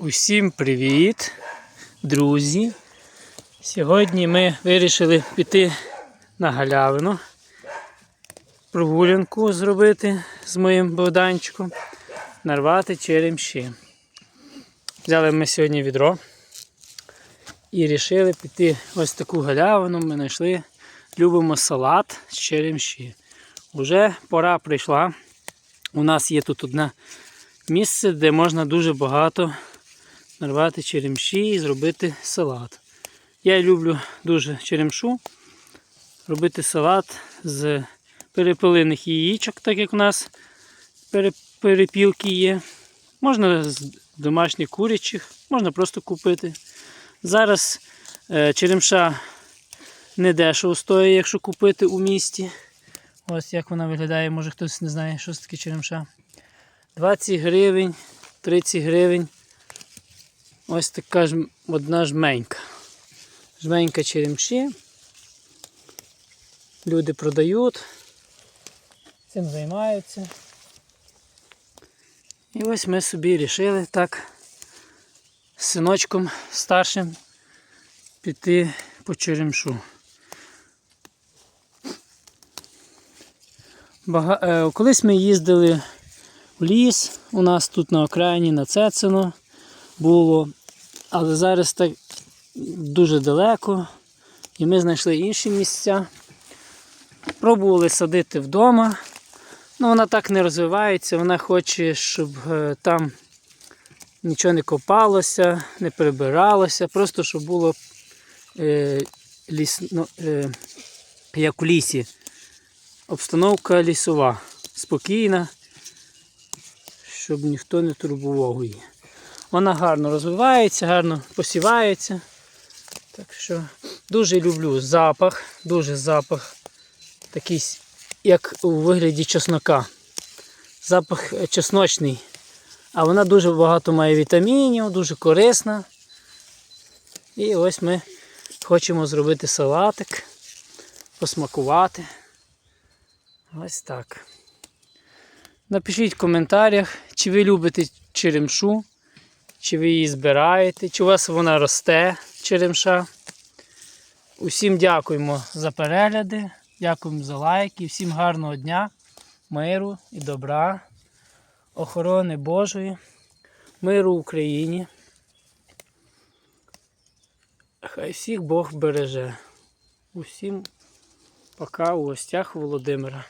Усім привіт, друзі! Сьогодні ми вирішили піти на галявину, прогулянку зробити з моїм Богданчиком, нарвати черемші. Взяли ми сьогодні відро і вирішили піти ось таку галявину. Ми знайшли, любимо салат з черемші. Уже пора прийшла. У нас є тут одне місце, де можна дуже багато нарвати черемші і зробити салат. Я люблю дуже черемшу, робити салат з перепилених яєчок, так як у нас перепілки є. Можна з домашніх курячих, можна просто купити. Зараз е, черемша не дешево стоїть, якщо купити у місті. Ось як вона виглядає, може хтось не знає, що це таке черемша. 20 гривень, 30 гривень. Ось така ж одна жменька. Жменька черемші. Люди продають, цим займаються. І ось ми собі вирішили так з синочком старшим піти по черемшу. Бага... е, Колись ми їздили в ліс, у нас тут на окраїні, на Цецино було, але зараз так дуже далеко. І ми знайшли інші місця. Пробували садити вдома. Ну, вона так не розвивається, вона хоче, щоб е, там нічого не копалося, не прибиралося, просто щоб було е, ліс, ну, е, як у лісі. Обстановка лісова, спокійна, щоб ніхто не турбував її. Вона гарно розвивається, гарно посівається. Так що дуже люблю запах, дуже запах такий, як у вигляді чеснока. Запах е, чесночний. А вона дуже багато має вітамінів, дуже корисна. І ось ми хочемо зробити салатик, посмакувати. Ось так. Напишіть в коментарях, чи ви любите черемшу, чи ви її збираєте, чи у вас вона росте, черемша. Усім дякуємо за перегляди, дякуємо за лайки, всім гарного дня, миру і добра, охорони Божої, миру Україні. Хай всіх Бог береже. Усім пока у гостях Володимира.